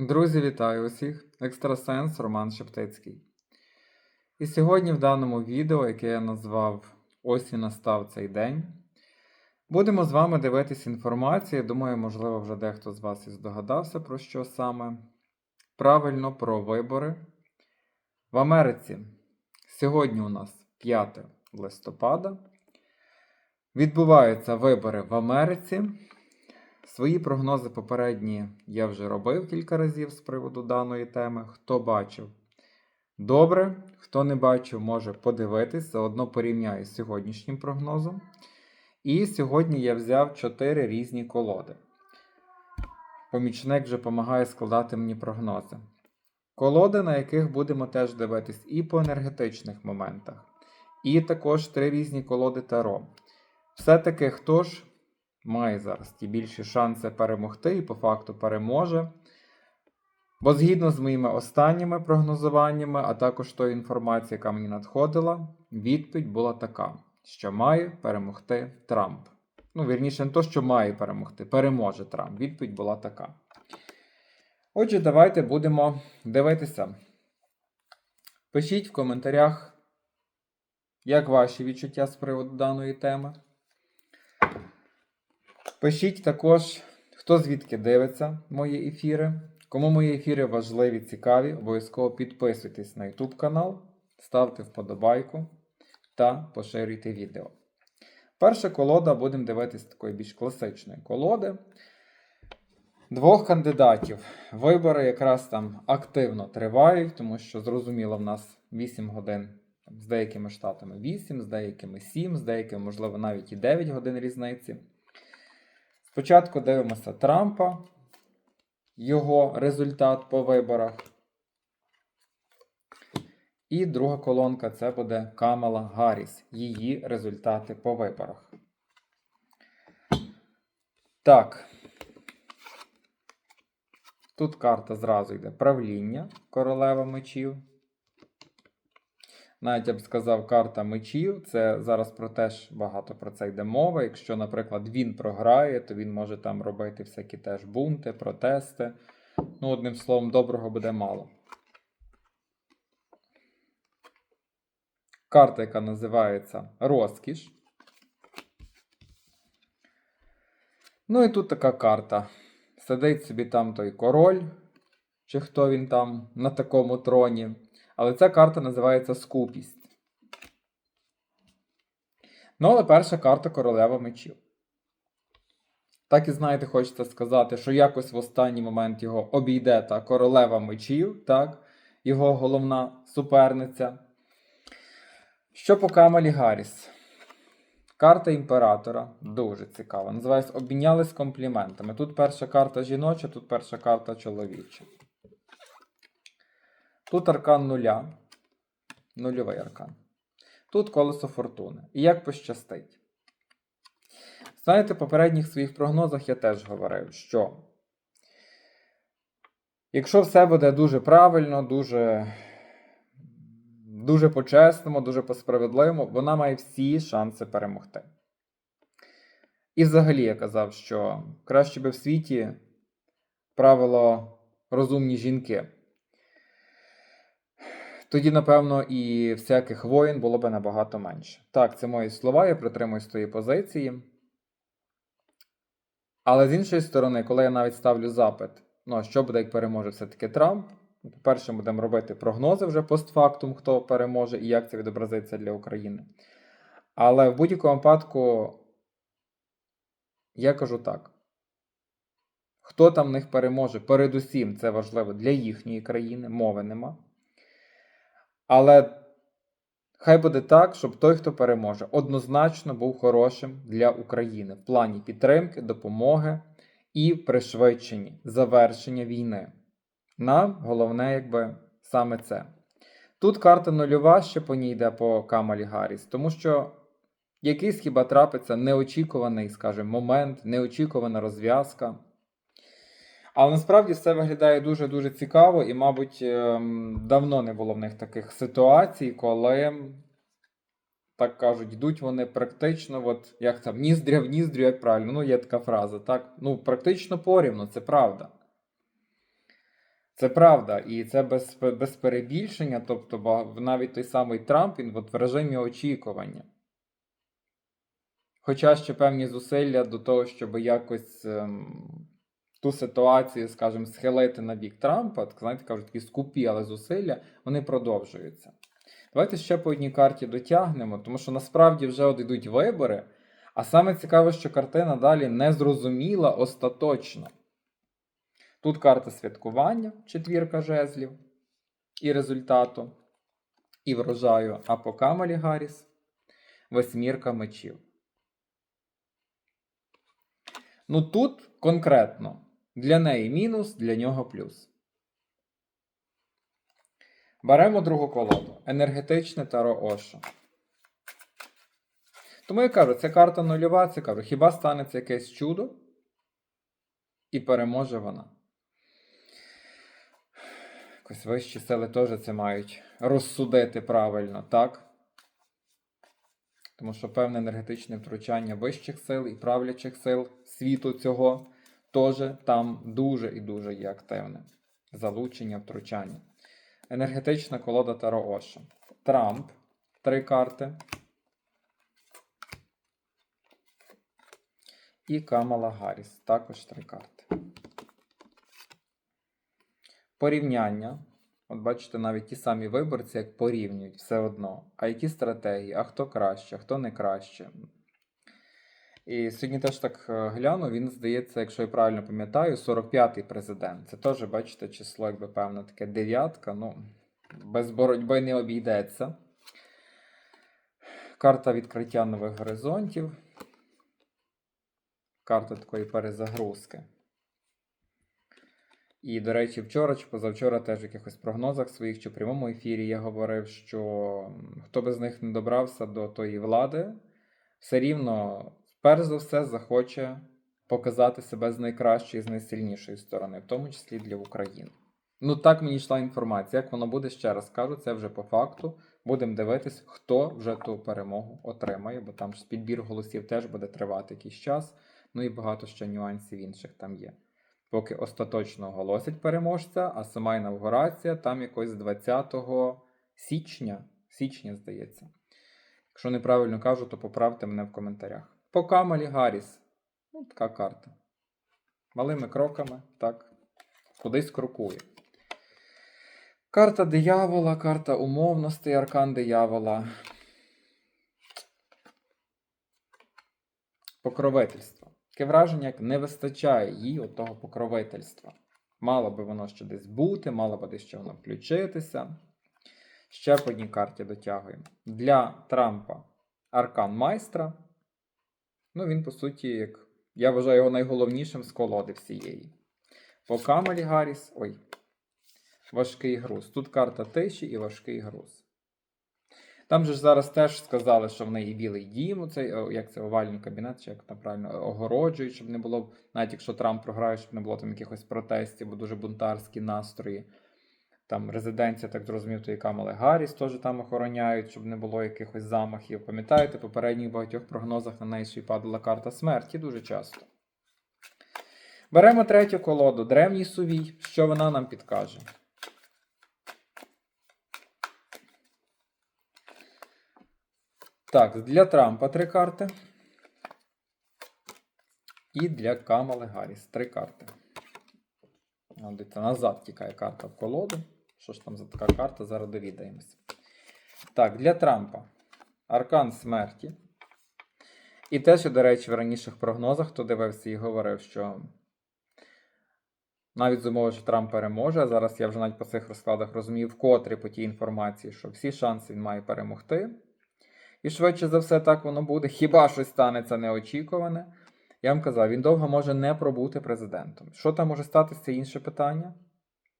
Друзі, вітаю усіх! Екстрасенс Роман Шептицький. І сьогодні в даному відео, яке я назвав Ось і настав цей день, будемо з вами дивитися інформацію. Думаю, можливо, вже дехто з вас і здогадався, про що саме. Правильно про вибори в Америці. Сьогодні у нас 5 листопада. Відбуваються вибори в Америці. Свої прогнози попередні я вже робив кілька разів з приводу даної теми. Хто бачив, добре. Хто не бачив, може подивитись, заодно порівняю з сьогоднішнім прогнозом. І сьогодні я взяв 4 різні колоди. Помічник вже допомагає складати мені прогнози. Колоди, на яких будемо теж дивитись і по енергетичних моментах, і також три різні колоди Таро. Все-таки хто ж має зараз ті більші шанси перемогти і по факту переможе. Бо згідно з моїми останніми прогнозуваннями, а також тою інформацією, яка мені надходила, відповідь була така, що має перемогти Трамп. Ну, вірніше, не то, що має перемогти, переможе Трамп. Відповідь була така. Отже, давайте будемо дивитися. Пишіть в коментарях, як ваші відчуття з приводу даної теми. Пишіть також, хто звідки дивиться мої ефіри. Кому мої ефіри важливі, цікаві, обов'язково підписуйтесь на YouTube канал, ставте вподобайку та поширюйте відео. Перша колода будемо дивитися такої більш класичної колоди. Двох кандидатів. Вибори якраз там активно тривають, тому що зрозуміло, в нас 8 годин з деякими штатами 8, з деякими 7, з деякими, можливо, навіть і 9 годин різниці. Спочатку дивимося Трампа, його результат по виборах. І друга колонка це буде Камала Гарріс, її результати по виборах. Так. Тут карта зразу йде правління королева мечів. Навіть я б сказав, карта мечів. Це зараз про теж багато про це йде мова. Якщо, наприклад, він програє, то він може там робити всякі теж бунти, протести. Ну, одним словом, доброго буде мало. Карта, яка називається Розкіш. Ну і тут така карта. Сидить собі там той король, чи хто він там на такому троні. Але ця карта називається Скупість. Ну, але перша карта королева мечів. Так і знаєте, хочеться сказати, що якось в останній момент його обійде та королева мечів, так? Його головна суперниця. Що по Камалі Гарріс? Карта імператора дуже цікава. Називається Обмінялись компліментами. Тут перша карта жіноча, тут перша карта чоловіча. Тут аркан нуля. Нульовий аркан. Тут колесо фортуни. І як пощастить. Знаєте, в попередніх своїх прогнозах я теж говорив, що якщо все буде дуже правильно, дуже дуже по-чесному, дуже по-справедливому, вона має всі шанси перемогти. І взагалі я казав, що краще би в світі правило розумні жінки. Тоді, напевно, і всяких воїн було б набагато менше. Так, це мої слова, я притримуюсь тої позиції. Але з іншої сторони, коли я навіть ставлю запит, ну що буде, як переможе все-таки Трамп, по-перше, будемо робити прогнози вже постфактум, хто переможе і як це відобразиться для України. Але в будь-якому випадку, я кажу так: хто там в них переможе, передусім це важливо для їхньої країни, мови нема. Але хай буде так, щоб той, хто переможе, однозначно був хорошим для України в плані підтримки, допомоги і пришвидшенні завершення війни. Нам головне, якби саме це. Тут карта нульова ще по ній йде по Камалі Гарріс, тому що якийсь хіба трапиться неочікуваний, скажімо, момент, неочікувана розв'язка. Але насправді все виглядає дуже-дуже цікаво, і, мабуть, ем, давно не було в них таких ситуацій, коли, так кажуть, йдуть вони практично, от як там, ніздря в ніздрю, як правильно, ну є така фраза, так? Ну, практично порівну, це правда. Це правда, і це без, без перебільшення, тобто навіть той самий Трамп він от в режимі очікування. Хоча ще певні зусилля до того, щоб якось ем, ту ситуацію, скажімо, схилити на бік Трампа, так знаєте, кажуть, такі скупі, але зусилля, вони продовжуються. Давайте ще по одній карті дотягнемо, тому що насправді вже йдуть вибори, а саме цікаве, що картина далі не зрозуміла остаточно. Тут карта святкування, четвірка жезлів і результату, і врожаю, а по Камалі Гарріс восьмірка мечів. Ну тут конкретно для неї мінус, для нього плюс. Беремо другу колоду. Енергетичне таро Оша. Тому я кажу, це карта нульова, це кажу, хіба станеться якесь чудо? І переможе вона. Якось вищі сили теж це мають розсудити правильно, так? Тому що певне енергетичне втручання вищих сил і правлячих сил світу цього теж там дуже і дуже є активне. Залучення, втручання. Енергетична колода Таро Оша. Трамп. Три карти. І Камала Гарріс. Також три карти. Порівняння. От бачите, навіть ті самі виборці, як порівнюють все одно. А які стратегії, а хто краще, хто не краще. І сьогодні теж так е, гляну, він здається, якщо я правильно пам'ятаю, 45-й президент. Це теж, бачите, число, якби певно, таке дев'ятка. Ну, без боротьби не обійдеться. Карта відкриття нових горизонтів. Карта такої перезагрузки. І, до речі, вчора чи позавчора теж в якихось прогнозах своїх чи в прямому ефірі я говорив, що хто би з них не добрався до тої влади, все рівно, перш за все, захоче показати себе з найкращої, з найсильнішої сторони, в тому числі для України. Ну, так мені йшла інформація. Як воно буде, ще раз кажу, це вже по факту. Будемо дивитись, хто вже ту перемогу отримає, бо там ж підбір голосів теж буде тривати якийсь час. Ну і багато ще нюансів інших там є. Поки остаточно оголосять переможця, а сама інавгурація там якось 20 січня, січня, здається. Якщо неправильно кажу, то поправте мене в коментарях. По Камалі Гарріс. Ну, така карта. Малими кроками, так, кудись крокує. Карта диявола, карта умовностей, аркан диявола. Покровительство. Таке враження, як не вистачає їй того покровительства. Мало би воно ще десь бути, мало би десь ще воно включитися. Ще по одній карті дотягуємо. Для Трампа аркан майстра. Ну, він, по суті, як я вважаю його найголовнішим з колоди всієї. По Камалі Гарріс. Ой. Важкий груз. Тут карта тиші і важкий груз. Там же ж зараз теж сказали, що в неї білий дім, оцей, як це овальний кабінет, чи як там правильно огороджують, щоб не було, навіть якщо Трамп програє, щоб не було там якихось протестів, бо дуже бунтарські настрої. Там резиденція, так зрозумів, і Камали Гарріс теж там охороняють, щоб не було якихось замахів. Пам'ятаєте, в попередніх багатьох прогнозах на неї ще й падала карта смерті дуже часто. Беремо третю колоду. Древній сувій. Що вона нам підкаже? Так, для Трампа три карти. І для Камали Гарріс три карти. Назад тікає карта в колоду. Що ж там за така карта? Зараз довідаємося. Так, для Трампа Аркан смерті. І те, що, до речі, в раніших прогнозах, хто дивився і говорив, що навіть з умови, що Трамп переможе, зараз я вже навіть по цих розкладах розумію, вкотре по тій інформації, що всі шанси він має перемогти. І швидше за все так воно буде. Хіба щось станеться неочікуване. Я вам казав, він довго може не пробути президентом. Що там може статися, це інше питання.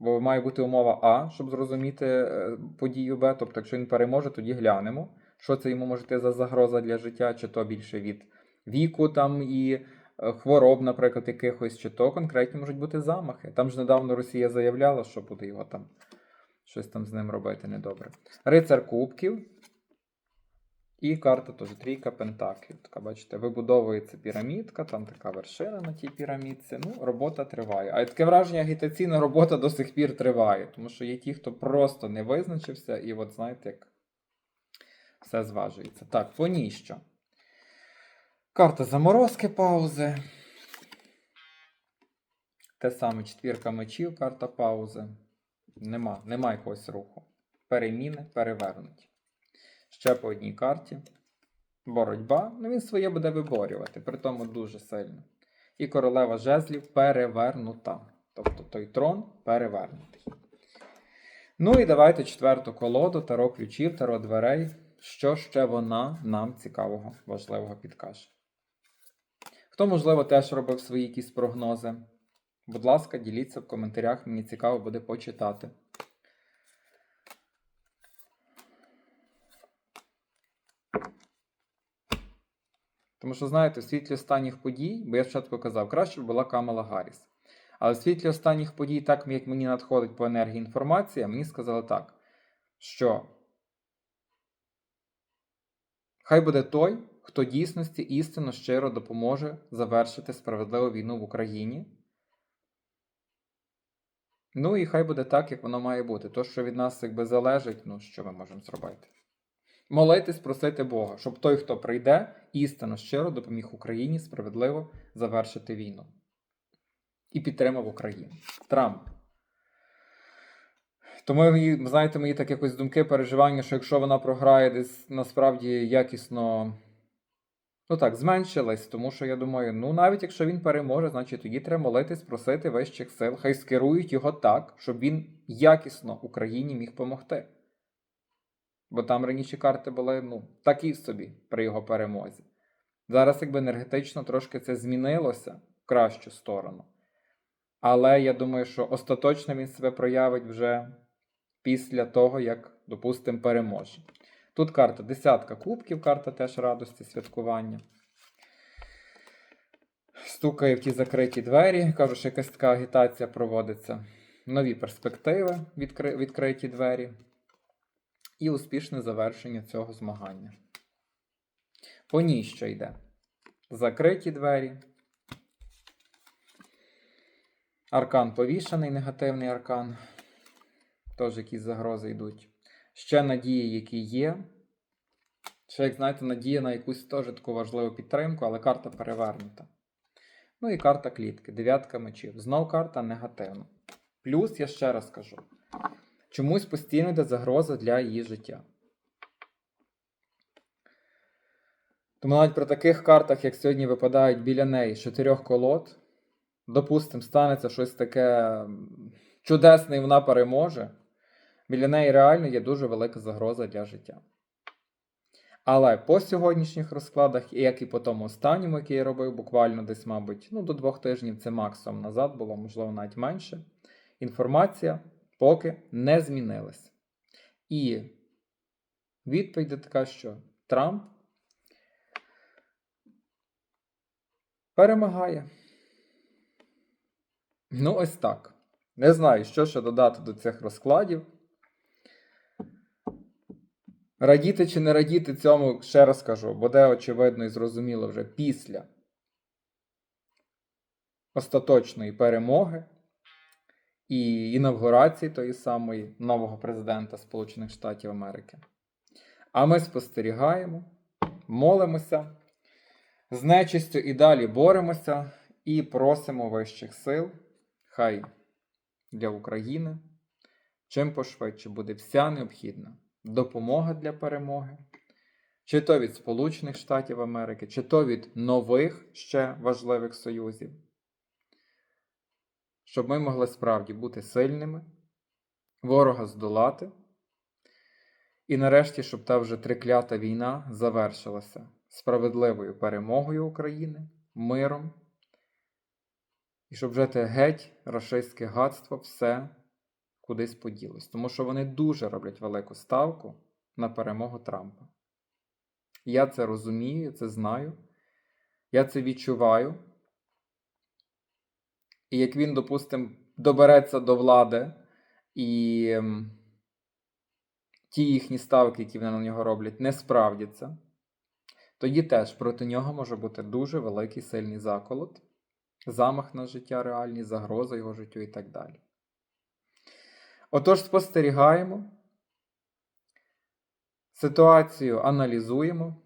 Бо має бути умова А, щоб зрозуміти е, подію Б. Тобто, якщо він переможе, тоді глянемо, що це йому може за загроза для життя, чи то більше від віку там і е, хвороб, наприклад, якихось, чи то конкретні можуть бути замахи. Там ж недавно Росія заявляла, що буде його там щось там з ним робити недобре. Рицар Кубків. І карта теж трійка пентаклів. Така, бачите, вибудовується пірамідка, там така вершина на тій пірамідці. Ну, робота триває. А таке враження, агітаційна робота до сих пір триває, тому що є ті, хто просто не визначився, і от знаєте, як все зважується. Так, по ній що? Карта заморозки, паузи. Те саме четвірка мечів, карта паузи. Нема, нема якогось руху. Переміни, перевернуті. Ще по одній карті. Боротьба. Ну він своє буде виборювати, при тому дуже сильно. І королева жезлів перевернута. Тобто той трон перевернутий. Ну і давайте четверту колоду, таро ключів, таро дверей. Що ще вона нам цікавого, важливого підкаже. Хто, можливо, теж робив свої якісь прогнози? Будь ласка, діліться в коментарях, мені цікаво буде почитати. Тому що, знаєте, в світлі останніх подій, бо я спочатку казав, краще б була Камала Гарріс. Але в світлі останніх подій, так як мені надходить по енергії інформація, мені сказали так, що хай буде той, хто дійсності істинно щиро допоможе завершити справедливу війну в Україні. Ну і хай буде так, як воно має бути. То, що від нас якби залежить, ну що ми можемо зробити? Молитись, просити Бога, щоб той, хто прийде, істинно щиро допоміг Україні справедливо завершити війну. І підтримав Україну. Трамп. Тому, знаєте, мої так якось думки, переживання, що якщо вона програє десь насправді якісно. Ну так, зменшилась, тому що я думаю, ну навіть якщо він переможе, значить тоді треба молитись, просити вищих сил. Хай скерують його так, щоб він якісно Україні міг допомогти. Бо там раніше карти були ну, такі собі при його перемозі. Зараз, якби енергетично трошки це змінилося в кращу сторону. Але я думаю, що остаточно він себе проявить вже після того, як, допустимо, переможе. Тут карта десятка кубків, карта теж радості, святкування. Стукає в ті закриті двері. Кажу, що якась така агітація проводиться. Нові перспективи, відкри... відкриті двері. І успішне завершення цього змагання. По ній що йде? Закриті двері. Аркан повішаний, негативний аркан. Тож якісь загрози йдуть. Ще надії, які є. Ще, як знаєте, надія на якусь теж таку важливу підтримку, але карта перевернута. Ну і карта клітки, дев'ятка мечів. Знов карта негативна. Плюс, я ще раз кажу, чомусь постійно йде загроза для її життя. Тому навіть при таких картах, як сьогодні випадають біля неї з чотирьох колод, допустимо, станеться щось таке чудесне і вона переможе. Біля неї реально є дуже велика загроза для життя. Але по сьогоднішніх розкладах, як і по тому останньому, який я робив, буквально десь, мабуть, ну, до двох тижнів це максимум назад було, можливо, навіть менше. Інформація поки не змінилась. І відповідь така, що Трамп перемагає. Ну, ось так. Не знаю, що ще додати до цих розкладів. Радіти чи не радіти цьому, ще раз кажу, буде очевидно і зрозуміло вже після остаточної перемоги і інавгурації тої самої нового президента Сполучених Штатів Америки. А ми спостерігаємо, молимося, з нечистю і далі боремося і просимо вищих сил. Хай для України чим пошвидше буде вся необхідна допомога для перемоги, чи то від Сполучених Штатів Америки, чи то від нових ще важливих союзів, щоб ми могли справді бути сильними, ворога здолати, і нарешті, щоб та вже триклята війна завершилася справедливою перемогою України, миром, і щоб вже те геть рашистське гадство все кудись поділось. Тому що вони дуже роблять велику ставку на перемогу Трампа. Я це розумію, я це знаю, я це відчуваю. І як він, допустимо, добереться до влади і ем, ті їхні ставки, які вони на нього роблять, не справдяться, тоді теж проти нього може бути дуже великий сильний заколот, замах на життя реальний, загроза його життю і так далі. Отож, спостерігаємо, ситуацію аналізуємо.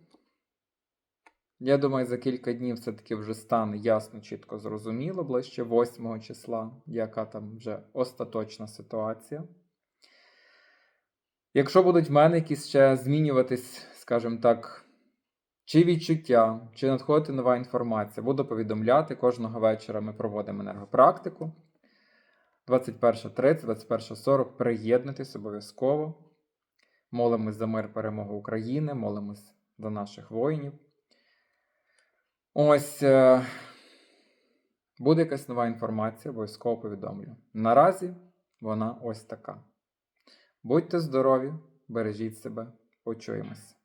Я думаю, за кілька днів все-таки вже стане ясно, чітко зрозуміло, ближче 8 числа, яка там вже остаточна ситуація. Якщо будуть в мене якісь ще змінюватись, скажімо так, чи відчуття, чи надходити нова інформація, буду повідомляти. Кожного вечора ми проводимо енергопрактику. 21.30, 21.40 приєднуйтесь обов'язково. Молимось за мир перемогу України, молимось за наших воїнів. Ось е, буде якась нова інформація, обов'язково повідомлю. Наразі вона ось така. Будьте здорові, бережіть себе, почуємось.